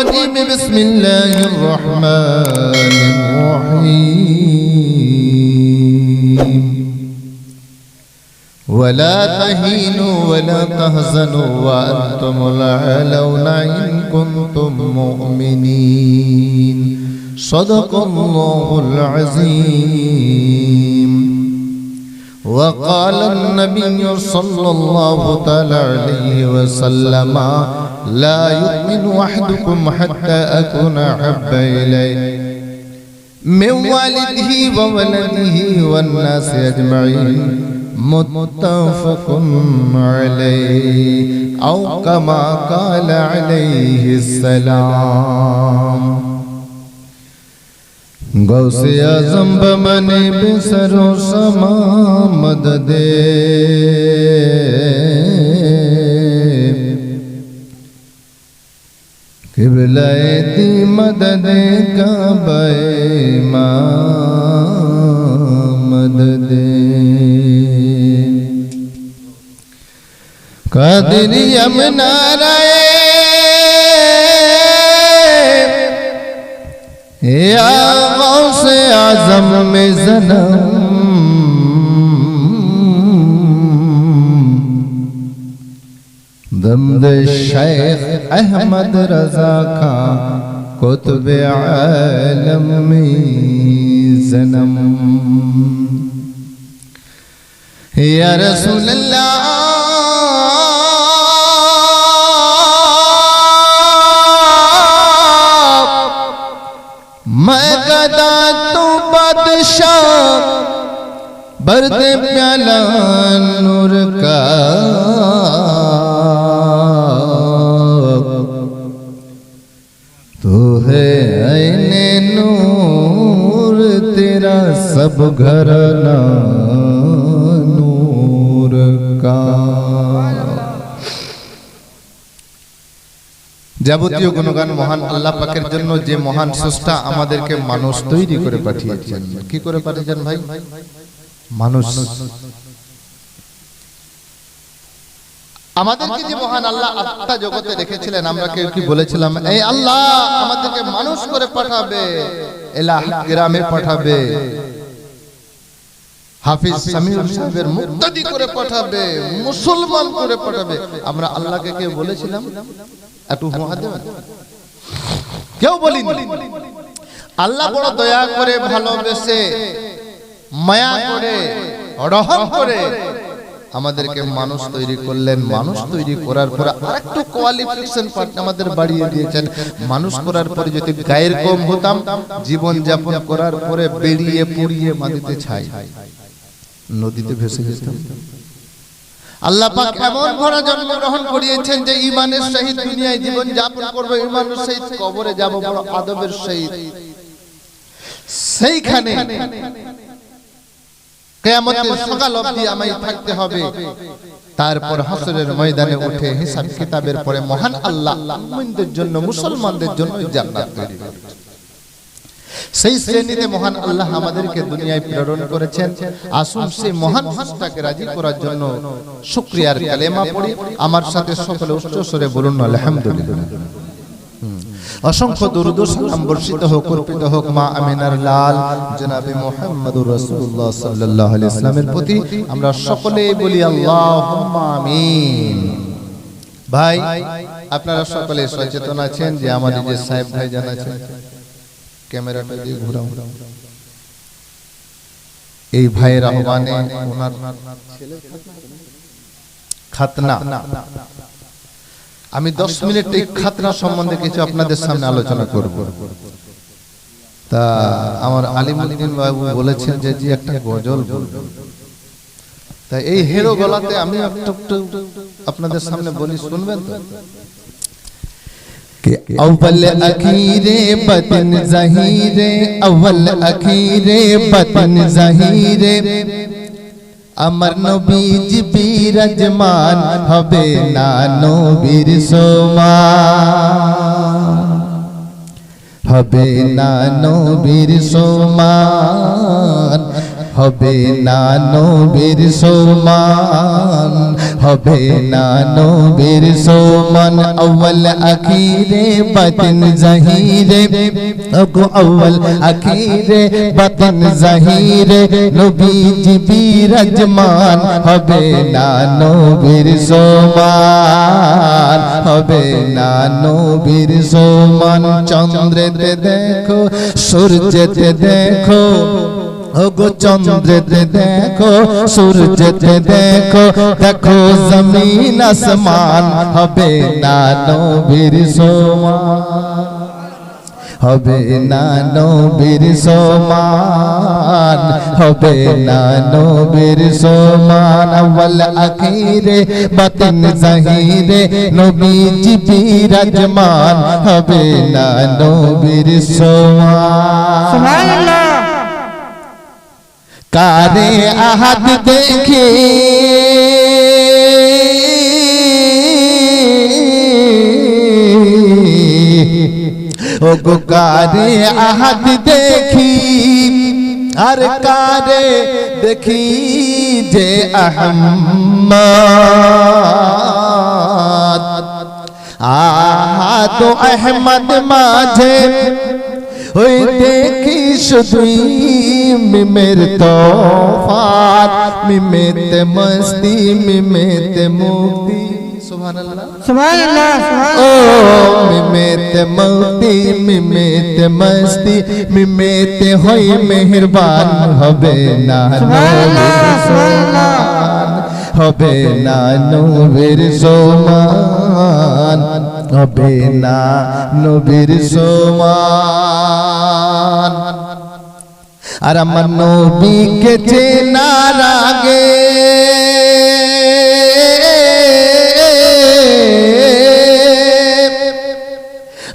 الرجيم بسم الله الرحمن الرحيم. ولا تهينوا ولا تهزنوا وأنتم الأعلون إن كنتم مؤمنين. صدق الله العظيم. وقال النبي صلى الله تعالى عليه وسلم لا يؤمن أحدكم حتى أكون أحب إليه. من والده وولده والناس أجمعين متفق عليه أو كما قال عليه السلام. गौसे आज़म बने बेसरो समा मदद। किबलती मदद का बैमा मदद। कदरी यमुना राय یا غوث اعظم میں زنم دمد شیخ احمد رضا کا قطب عالم میں زنم یا رسول اللہ बादशाह बरदे प्याला नूर का। तू है ऐने नूर तेरा सब घरना नूर का। যাবতীয় গুণগান মহান আল্লাহ পাকের জন্য যে মহান স্রষ্টা আমাদেরকে মানুষ তৈরি করে পাঠিয়েছেন। কি করে পাঠিয়েছেন ভাই? মানুষ। আমাদেরকে যে মহান আল্লাহ আত্মা জগতে রেখেছিলেন, আমরা কেউ কি বলেছিলাম এই আল্লাহ, আমাদেরকে মানুষ করে পাঠাবে, এলাহ গ্রামে পাঠাবে, হাফিজ সামিউল সাহেবের মুক্তাদি করে পাঠাবে, মুসলমান করে পাঠাবে। আমরা আল্লাহকে কেউ বলেছিলাম? একটু দেবেন কেউ? বলিনি। আল্লাহ বড় দয়া করে ভালোবেসে মায়া করে রহম করে আমাদেরকে মানুষ তৈরি করলেন। মানুষ তৈরি করার পর আরেকটু কোয়ালিফিকেশন পার্ট আমাদের বাড়িয়ে দিয়েছেন। মানুষ করার পরে যদি গায়ের কম হতাম জীবন যাপন করার পরে বেরিয়ে পুড়িয়ে মাটিতে ছাই। নদীতে ভেসে যেতাম। আল্লাহ পাক এমন ভরা জন্মগ্রহণ করিয়েছেন যে ইমানের সহিত দুনিয়ায় জীবন যাপন করব ইমানের সহিত কবরে যাব, বড় আদবের সহিত সেইখানে কেয়ামতের সকাল অবধি আমায় থাকতে হবে। তারপর হাসরের ময়দানে উঠে হিসাব কিতাবের পরে মহান আল্লাহ মুমিনদের জন্য, মুসলমানদের জন্য জান্নাত তৈরি করেছেন সেই শ্রেণীতে মহান আল্লাহ আমাদেরকে দুনিয়ায় প্রেরণ করেছেন। আসুন সেই মহান হস্তাকে রাজি করার জন্য শুক্রিয়ার কালেমা পড়ি। আমার সাথে সকলে উচ্চ স্বরে বলুন, আলহামদুলিল্লাহ। অসংখ্য দুরুদ সালাম বর্ষিত হোক, অর্পিত হোক মা আমিনার লাল জনাবে মুহাম্মদুর রাসূলুল্লাহ সাল্লাল্লাহু আলাইহি ইসলামের প্রতি। আমরা সকলেই বলি আল্লাহুম্মা আমিন। ভাই, আপনারা সকলে সচেতন আছেন যে আমাদের যে সাহেব ভাই জানাচ্ছেন ক্যামেরাটা দিয়ে ঘোরাও। এই ভাইয়ের আহ্বানে ওনার খাতনা। আমি দশ মিনিট এই খাতনা সম্বন্ধে কিছু আপনাদের সামনে আলোচনা করব। তা আমার আলিমুদ্দিন বাবু বলেছেন যে জি একটা গজল তা এই হেরো গলাতে আমি একটু আপনাদের সামনে বলি শুনবেন তো? अव्वल अखीरे पतन जहीरे, अव्वल अखीरे पतन जहीरे। अमर नबीज पीर जमान हबे नानो बीर सोमा हबे नानो बीर सोमा হবে না নবীর সমান, হবে না নবীর সমান, আউয়াল আখিরে বাতিন জাহিরে, ওগো আউয়াল আখিরে বাতিন জাহিরে নবী বিরাজমান, হবে না নবীর সমান, হবে না নবীর সমান, চন্দ্রেতে দেখো, সূর্যেতে দেখো ওগো চন্দ্রেতে দেখো সূর্যেতে দেখো দেখো জমিন আসমান হবে না নবীর সমান হবে না নবীর সমান হবে না নবীর সমান আউয়াল আখিরে বাতিন জাহিরে নবীজি বিরাজমান হবে না নবীর সমান সুবহানাল্লাহ কারে আহাদ দেখে ও গো কারে আহাদ দেখি আর কারে দেখি যে আহম্মদ আহা তো আহমদ মাঝে ওই দেখি শুধুই মিমের তোফাত মিমেতে মস্তি মিমেতে মুক্তি সুবহানাল্লাহ সুবহানাল্লাহ ও সুবহানাল্লাহ মিমেতে মুক্তি মিমেতে মস্তি মিমেতে হই মেহেরবান হবে না নবীর সমান, হবে না নবীর সমান। আর আমার নবীকে চেনার আগে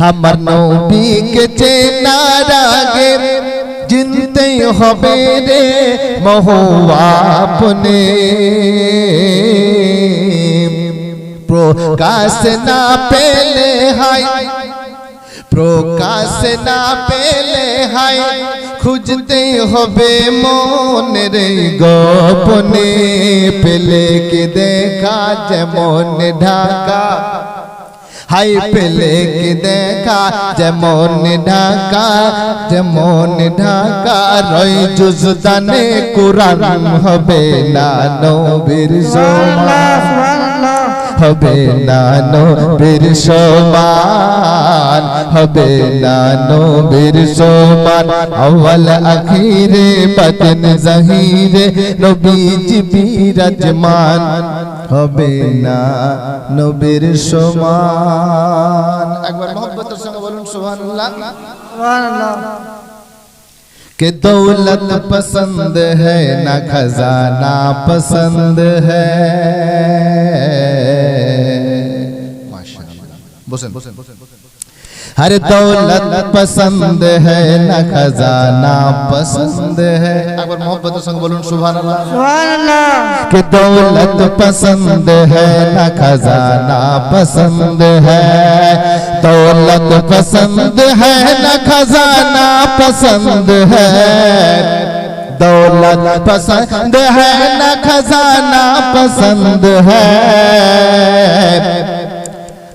আমার নবীকে চেনার আগে হবে রে মহুয়াপনে প্রকাশ না পেলে হাই প্রকাশ না পেলে হাই খুঁজতে হবে মনের গোপনে পেলে কে দেখা যেমন ঢাকা হাই পেলে কি দেখা? যেমন ঢাকা যেমন ঢাকা রই জুজদানে কুরআন হবে না নবীর সুবহানাল্লাহ হবে না নবীর সমান, হবে না নবীর সমান। আউয়াল আখিরে, বাতিন জাহিরে, নবীজি বিরাজমান। হবে না নবীর সমান। একবার মোহব্বতের সঙ্গে বলুন, সুবহানাল্লাহ। সুবহানাল্লাহ। के दौलत पसंद है न खजाना पसंद है। हर दौलत पसंद है न खजाना पसंद है। अगर मोहब्बत संग बोलूँ सुभान अल्लाह कि दौलत पसंद है न खजाना पसंद है। दौलत पसंद है न खजाना पसंद है। दौलत पसंद है न खजाना पसंद है।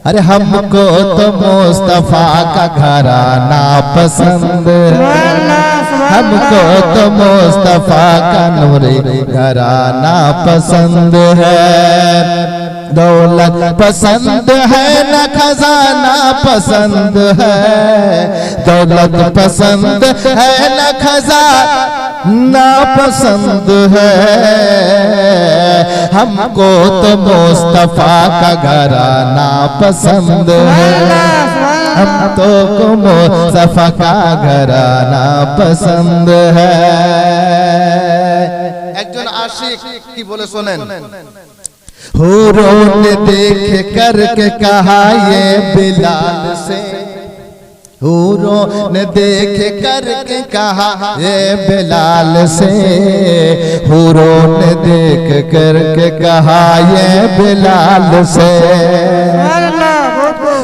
अरे हमको तो मुस्तफ़ा का घराना पसंद हमको तो मुस्तफ़ा का नूरी घराना पसंद है। दौलत पसंद है न खजाना पसंद है दौलत पसंद है न खजाना पसंद है हमको तो मुस्तफा का घराना पसंद है हम तो को मुस्तफा का घराना पसंद है একজন আশিক কি বলে শোনেন होरों ने देख करके कहा ये बिलाल से। हूरों ने देख करके कहा ये बिलाल से। हूरों ने देख करके कहा ये बिलाल से।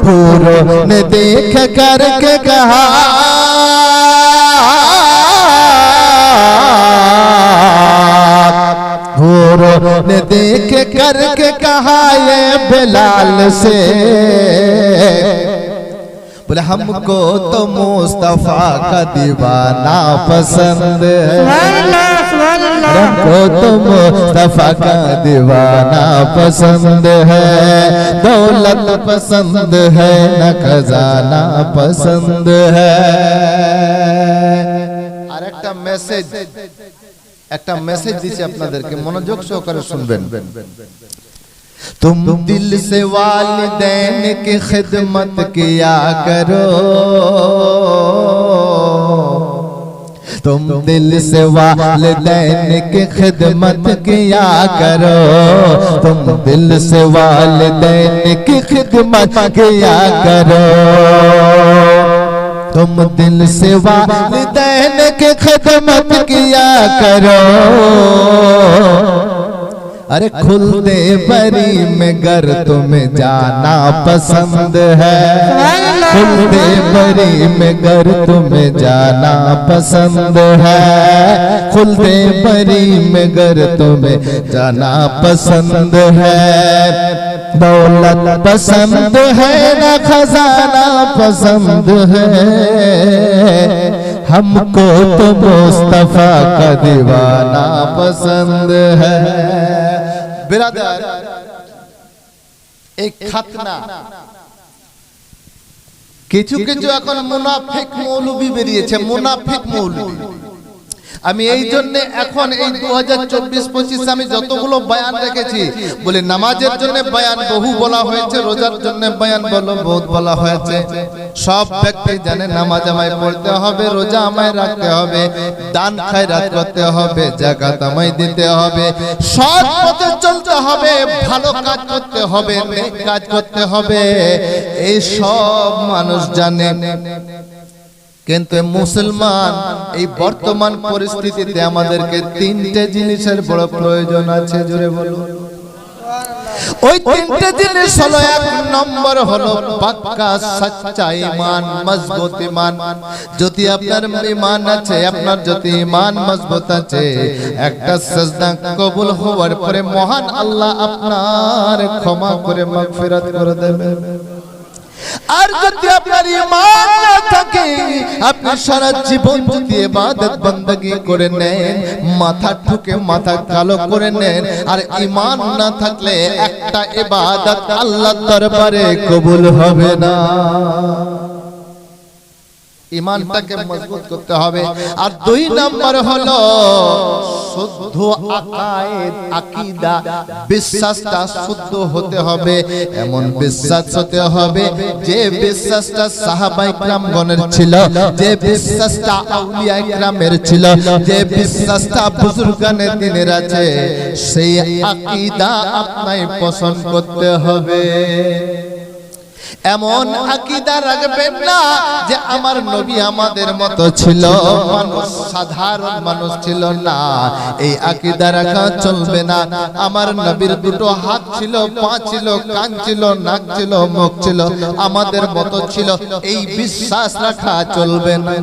हूरों ने देख करके कहा हूरों ने देख करके कहा ये बिलाल से। बोले हमको तो मुस्तफ़ा का दीवाना पसंद है। सुभान अल्लाह सुभान अल्लाह। हमको तो मुस्तफ़ा का दीवाना पसंद है। दौलत पसंद है न खजाना पसंद है। আর একটা মেসেজ একটা মেসেজ দিছি আপনাদেরকে মনোযোগ সহকারে শুনবেন तुम दिल से वालिदैन की खिदमत किया करो तुम दिल से वालिदैन की खिदमत किया करो तुम दिल से वालिदैन की खिदमत किया करो तुम दिल से वालिदैन की खिदमत किया करो। अरे खुलते बरी में घर तुम्हें जाना पसंद है। खुलते बरी में घर तुम्हें जाना पसंद है। खुलते बरी में घर तुम्हें जाना पसंद है। دولت پسند ہے نہ خزانہ پسند ہے ہم کو تو مصطفیٰ کا دیوانہ پسند ہے برادر ایک ختنہ কিছু কিছু এখন মুনাফিক মৌলবি বেরিয়েছে মুনাফিক মৌলবি আমি এই জন্য এখন এই দু হাজার চব্বিশ পঁচিশ আমি যতগুলো বয়ান রেখেছি বলে নামাজের জন্য বয়ান বহু বলা হয়েছে রোজার জন্য বয়ান বলো বহুত বলা হয়েছে। সব ব্যক্তি জানে নামাজ আমায় পড়তে হবে রোজা আমায় রাখতে হবে দান খায়রাত করতে হবে জাকাত আমায় দিতে হবে সৎ পথে চলতে হবে ভালো কাজ করতে হবে কাজ করতে হবে এই সব মানুষ জানে। কিন্তু মুসলমান, এই বর্তমান পরিস্থিতিতে আমাদেরকে তিনটে জিনিসের বড় প্রয়োজন আছে, জোরে বলুন। ওই তিনটে জিনিস হলো এক নম্বর হলো পাক্কা, সচ্চা মজবুত ইমান যদি আপনার ইমান আছে, আপনার যদি ইমান মজবুত আছে, একটা সাজদা কবুল হওয়ার পরে মহান আল্লাহ আপনার ক্ষমা করে মাগফিরাত করে দেবে আর যদি আপনার ইমান না থাকে, আপনি সারা জীবন যদি ইবাদত বندگی করে নেন, মাথা ঠুকে মাথা কালো করে নেন, আর ইমান না থাকলে একটা ইবাদত আল্লাহর দরবারে কবুল হবে না। ইমানটাকে মজবুত করতে হবে। আর দুই নম্বর হলো শুদ্ধ আকায়েদ আকীদা। বিশ্বাসটা শুদ্ধ হতে হবে। এমন বিশ্বাস হতে হবে যে বিশ্বাসটা সাহাবাই کرامগণের ছিল যে বিশ্বাসটা আউলিয়া ইকরামের ছিল যে বিশ্বাসটা বুজুর্গানের দিনের আছে সেই আকীদা আপনাই পছন্দ করতে হবে। এমন আকিদা রাখবেন না যে আমার নবী আমাদের মতো ছিল। মানুষ সাধারণ মানুষ ছিল না। এই আকিদা রাখা চলবে না। আমার নবীর দুটো হাত ছিল পা ছিল কান ছিল নাক ছিল মুখ ছিল। আমাদের মতো ছিল। এই বিশ্বাস রাখা চলবে না।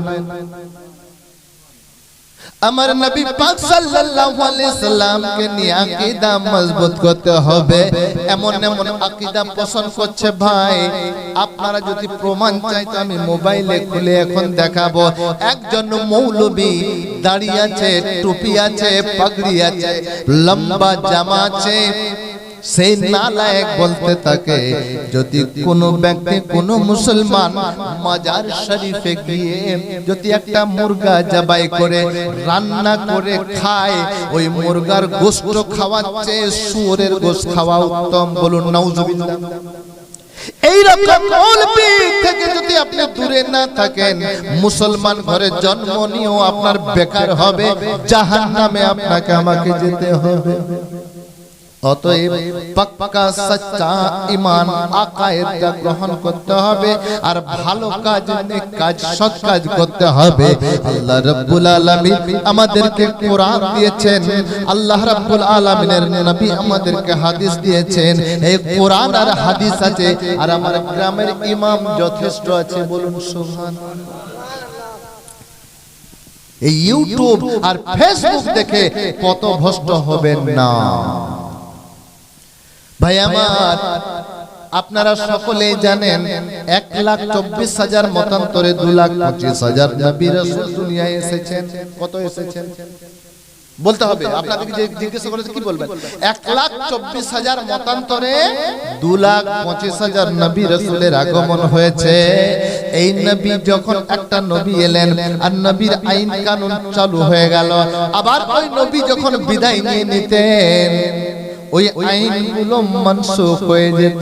আমার নবী পাক সাল্লাল্লাহু আলাইহি সাল্লামকে নিয়ে আকীদা মজবুত করতে হবে। এমন এমন আকীদা পছন্দ করছে ভাই। আপনারা যদি প্রমাণ চাই তো আমি মোবাইলে খুলে এখন দেখাবো। একজন মৌলবি দাঁড়িয়ে আছে, টুপি আছে, পাগড়ি আছে, লম্বা জামা আছে সেই নালায়েক বলতে থাকে, যদি কোনো ব্যক্তি, কোনো মুসলমান মাজার শরীফে গিয়ে যদি একটা মুরগা জবাই করে, রান্না করে খায়, ওই মুরগার গোশত খাওয়াচ্ছে শুয়োরের গোশত খাওয়া উত্তম। বলুন, নাউজুবিল্লাহ। এই রকম মৌলবি থেকে যদি আপনি দূরে না থাকেন, মুসলমান ঘরে জন্ম নিয়েও আপনার বেকার হবে, জাহান্নামে আপনাকে আমাকে যেতে হবে। অতএব পাক্কা সচ্চা গ্রহণ করতে হবে আর ভালো কাজ, নেক কাজ, সৎ কাজ করতে হবে। আল্লাহ রাব্বুল আলামিন আমাদেরকে কোরআন দিয়েছেন। আল্লাহ রাব্বুল আলামিনের নবী আমাদেরকে হাদিস দিয়েছেন। এই কোরআন আর হাদিস আছে। আর আমার গ্রামের ইমাম যথেষ্ট আছে, বলুন সুবহানাল্লাহ। এই ইউটিউব আর ফেসবুক দেখে কত ভ্রষ্ট হবেন না। ভাই আমার, আপনারা সকলেই জানেন, এক লাখ চব্বিশ হাজার মতান্তরে দু লাখ পঁচিশ হাজার দুনিয়ায় এসেছেন। কত এসেছেন? বলতে হবে, আপনাকে যে জিজ্ঞেস করেছে, কি বলবেন? এক লাখ চব্বিশ হাজার মতান্তরে দু লাখ পঁচিশ হাজার নবী রসুলের আগমন হয়েছে। এই নবী যখন একটা নবী এলেন, আর নবীর আইন কানুন চালু হয়ে গেল। আবার ওই নবী যখন বিদায় নিয়ে নিতেন ওই আইনগুলো মানসুখ হয়ে যেত।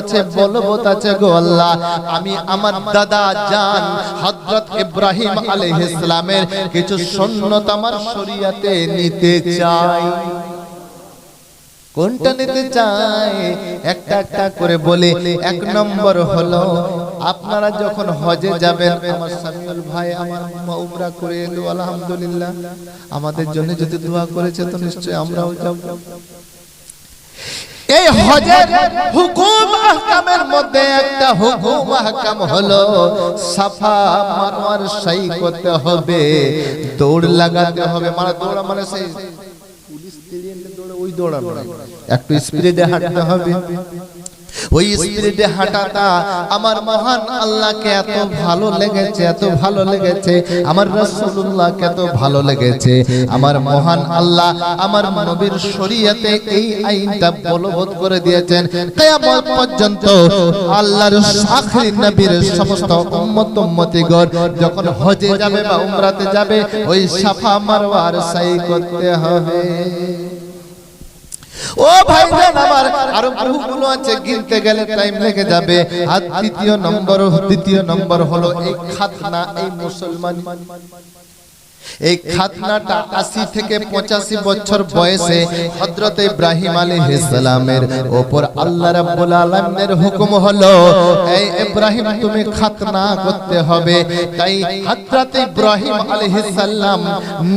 আছে বলবত আছে গো আল্লাহ, আমি আমার দাদা জান হযরত ইব্রাহিম আলাইহিস সালামের কিছু সুন্নত আমার শরীয়তে নিতে চাই। কোনটা নিতে চাই? একটা একটা করে বলে। এক নম্বর হলো, আপনারা যখন হজে যাবেন, আমার সামিউল ভাই আমার উমরা করে এলো, আলহামদুলিল্লাহ। আমাদের জন্য যদি দোয়া করেছে, তো নিশ্চয়ই আমরাও যাব। এই হজের হুকুম আহকামের মধ্যে একটা হুকুম আহকাম হলো, সাফা মারওয়ার সাই করতে হবে, দৌড় লাগাতে হবে মানে দৌড়া মানে সেই পুলিশ দৌড়ে ওই নয়। একটু স্পিডে হাঁটতে হবে ওই স্পিরিটে হাঁটাটা আমার মহান আল্লাহকে এত ভালো লেগেছে, এত ভালো লেগেছে, আমার রাসূলুল্লাহকে এত ভালো লেগেছে, আমার মহান আল্লাহ আমার নবীর শরীয়তে এই আইনটা বলবৎ করে দিয়েছেন, কিয়ামত পর্যন্ত আল্লাহর আখরি নবীর সমস্ত উম্মত উম্মতিগণ যখন হজে যাবে বা উমরাতে যাবে, ওই সাফা মারওয়ার সাই করতে হবে। ও ভাই ভাইজান আমার আরও বহুগুলো আছে গিনতে গেলে টাইম লেগে যাবে। আর তৃতীয় নম্বর, দ্বিতীয় নম্বর হলো এই খাতনা, এই মুসলমান। এই খাতনাটা আশি থেকে পঁচাশি বছর বয়সে হজরত ইব্রাহিম আলাইহিস সালামের ওপর আল্লাহ রাব্বুল আলামিনের হুকুম হলো, এই ইব্রাহিম, তুমি খাতনা করতে হবে। তাই হযরত ইব্রাহিম আলাইহিস সালাম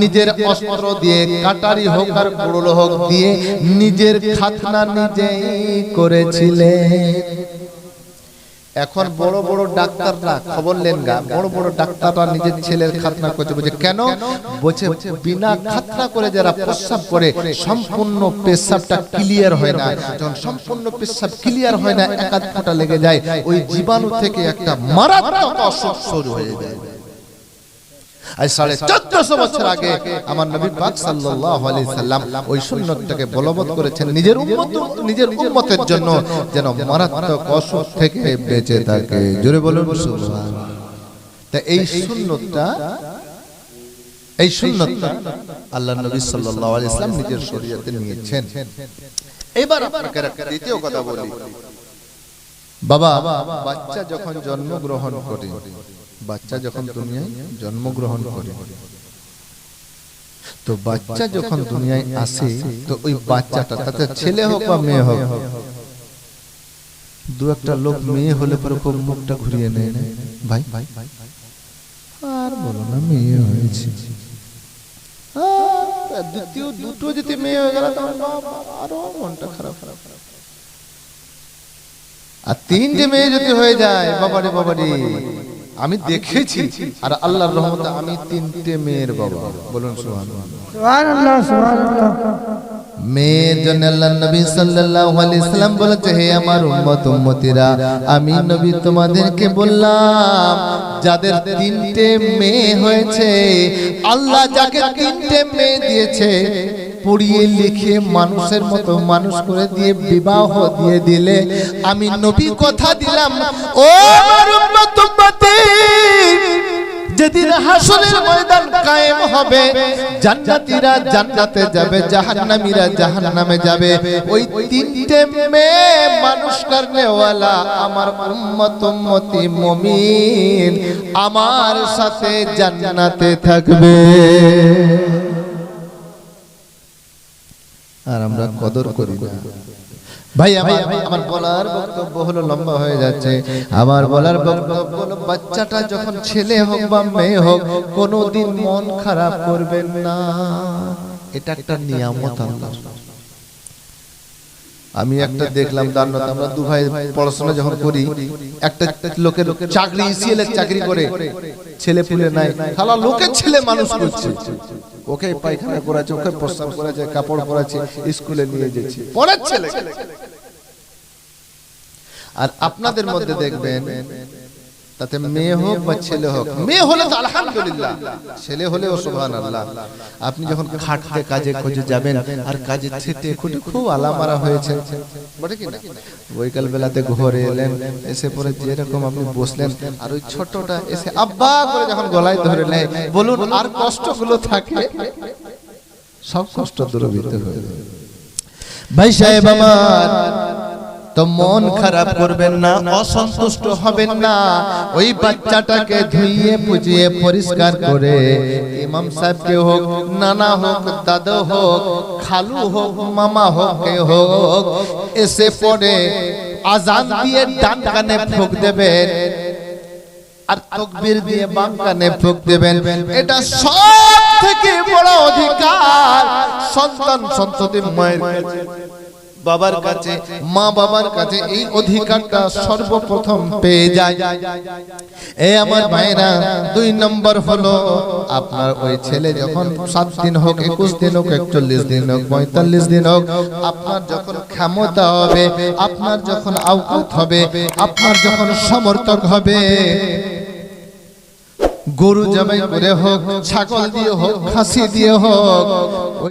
নিজের অস্ত্র দিয়ে, কাটারি হোক আর কুড়ুল হোক দিয়ে নিজের খাতনা নিজেই করেছিলেন। এখন বড় বড় ডাক্তাররা খবর লেন গা। বড় বড় ডাক্তাররা নিজের ছেলের খাতনা করছে বলছে কেন? বলছে বিনা খাতনা করে যারা প্রস্রাব করে সম্পূর্ণ পেশাবটা ক্লিয়ার হয় না। যখন সম্পূর্ণ পেশাব ক্লিয়ার হয় না একাধ ফোঁটা লেগে যায়। ওই জীবাণু থেকে একটা মারাত্মক অসুখ শুরু হয়ে যায়। আজ সাড়ে চোদ্দশো বছর আগে আমার নবী পাক সাল্লাম ওই সুন্নতটাকে বলবৎ করেছেন নিজের নিজের উম্মতের জন্য যেন মারাত্মক অসুখ থেকে বেঁচে থাকে। জোরে বলুন তা এই সুন্নতটা এই সুন্নতটা আল্লাহ নবী সাল্লাল্লাহু আলাইহি সাল্লাম নিজের শরীয়তে নিয়েছেন। এবার আপনাকে দ্বিতীয় কথা বলি। বাবা বাচ্চা যখন জন্মগ্রহণ করে বাচ্চা যখন দুনিয়ায় জন্মগ্রহণ করে। তো বাচ্চা যখন দুনিয়ায় আসে তো ওই বাচ্চাটা তাতে ছেলে হোক বা মেয়ে হোক দু একটা লোক মেয়ে হলে পরে খুব মুখটা ঘুরিয়ে নেয়। না ভাই ভাই আর বলো না মেয়ে হয়েছে। আর দ্বিতীয় দুটো যদি মেয়ে হয়ে গেল তখন আরও মনটা খারাপ খারাপ খারাপ। আর তিনটে মেয়ে যদি হয়ে যায় বাবারে বাবারে। আমি দেখেছি আর আল্লাহর রহমতে আমি তিনটে মেয়ের বাবা। বলুন সুবহানাল্লাহ। সুবহানাল্লাহ সুবহানাল্লাহ। মেয়ের জন্য আল্লাহ নবী সাল্লাল্লাহু আলাইহি সাল্লাম বলেছে হে আমার উম্মত উম্মতিরা আমি নবী তোমাদেরকে বললাম যাদের তিনটে মেয়ে হয়েছে আল্লাহ যাকে তিনটে মেয়ে দিয়েছে পড়িয়ে লিখে মানুষের মতো মানুষ করে দিয়ে বিবাহ দিয়ে দিলে। আমি নবী কথা দিলাম। ও যেদিন হাসরের ময়দান কায়েম হবে জান্নাতীরা জান্নাতে যাবে জাহান্নামীরা জাহান্নামে যাবে। ওই তিনটে মেয়ে মানুষ করনেওয়ালা আমার উম্মত উম্মতি মুমিন। আমার সাথে জান্নাতে থাকবে। আর আমরা কদর করি না। ভাই আমার আমার বলার বক্তব্য হলো লম্বা হয়ে যাচ্ছে। আমার বলার বক্তব্য হলো বাচ্চাটা যখন ছেলে হোক বা মেয়ে হোক কোনোদিন মন খারাপ করবেন না। এটা একটা নিয়ামত আল্লাহ। আমি একটা দেখলাম দান্নত আমরা দু ভাই পড়াশোনা যখন করি একটা লোকের চাকরি ইসিএল চাকরি করে ছেলে পুলে নাই। খালা লোকের ছেলে মানুষ করছে। ওকে পায়খানা করেছে ওকে প্রস্তাব করেছে কাপড় পরাচ্ছে স্কুলে নিয়ে যাচ্ছে। পড়ার ছেলে। আর আপনাদের মধ্যে দেখবেন তাতে মেয়ে হোক বা ছেলে হোক মেয়ে হলে তো আলহামদুলিল্লাহ ছেলে হলেও সুবহানাল্লাহ। আপনি যখন খাটতে কাজে খুঁজে যাবেন আর কাজে ছেটে খুঁটে খুব আলামারা হয়েছে। বটে কি না? বৈকাল বেলাতে ঘরে এলেন এসে পরে যেরকম আপনি বসলেন আর ওই ছোটটা এসে আব্বা করে যখন গলায় ধরে নেয় বলুন আর কষ্টগুলো থাকে সব কষ্ট দূরভূত হয়ে। ভাই সাহেব আমার তো মন খারাপ করবেন না, অসন্তুষ্ট হবেন না। ওই বাচ্চাটাকে ধুইয়ে, পুজিয়ে, পরিষ্কার করে ইমাম সাহেবকে হোক, নানা হোক, দাদা হোক, খালু হোক, মামা হোক, কে হোক, এসে পড়ে আজান দিয়ে ডান কানে ফুক দেবেন আর তকবীর দিয়ে বাম কানে ফুক দেবেন। এটা সব থেকে বড় অধিকার। সন্তান সন্ততি মায়ের কাছে। বাবার কাছে মা বাবার কাছে এই অধিকারটা সর্বপ্রথম পেয়ে যায়। এ আমার ভাইরা দুই নম্বর হলো আপনার ওই ছেলে যখন সাত দিন হোক একুশ দিন হোক একচল্লিশ দিন হোক পঁয়তাল্লিশ দিন হোক আপনার যখন ক্ষমতা হবে আপনার যখন আউকাত হবে আপনার যখন সমর্থক হবে গরু জবাই করে হোক ছাগল দিয়ে হোক খাসি দিয়ে হোক